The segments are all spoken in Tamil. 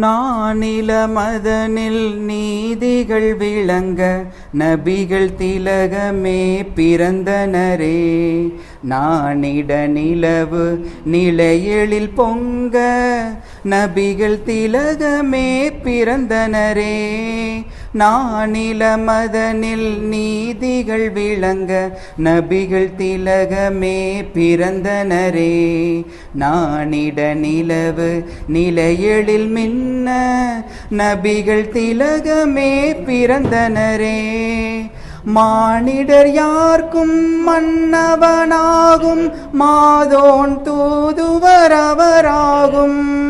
நானில மதனில் நீதிகள் விளங்க நபிகள் திலகமே பிறந்தனரே. நானிட நிலவு நிலையெழில் பொங்க நபிகள் திலகமே பிறந்தனரே. நானில மதனில் நீதிகள் விளங்க நபிகள் திலகமே பிறந்தனரே. நானிட நிலவு நிலையெழில் மின்ன நபிகள் திலகமே பிறந்தனரே. மானிடர் யார்க்கும் மன்னவனாகும் மாதோன் தூதுவரவராகும்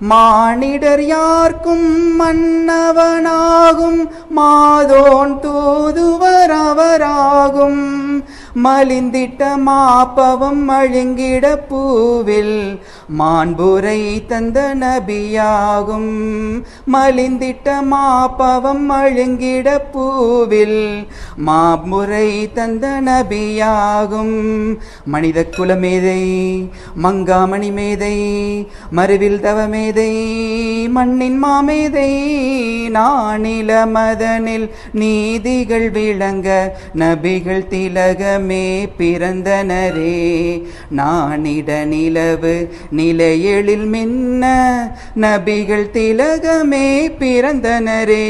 மானிடர் யார்க்கும் மன்னவனாகும் மாதோன் தூதுவர் அவராகும். மலிந்திட்ட மாப்பவம் அழுங்கிட பூவில் மாண்புரை தந்த நபியாகும். மலிந்திட்ட மாப்பவம் அழுங்கிட பூவில். மாமுறை தந்த நபியாகும். மனித குலமேதை மங்காமணி மேதை மறுவில் தவமேதை மண்ணின் மாமேதை நானில மதனில் நீதிகள் விளங்க நபிகள் திலகமே பிறந்தனரே. நானிட நிலவு நிலையெழில் மின்ன நபிகள் திலகமே பிறந்தனரே.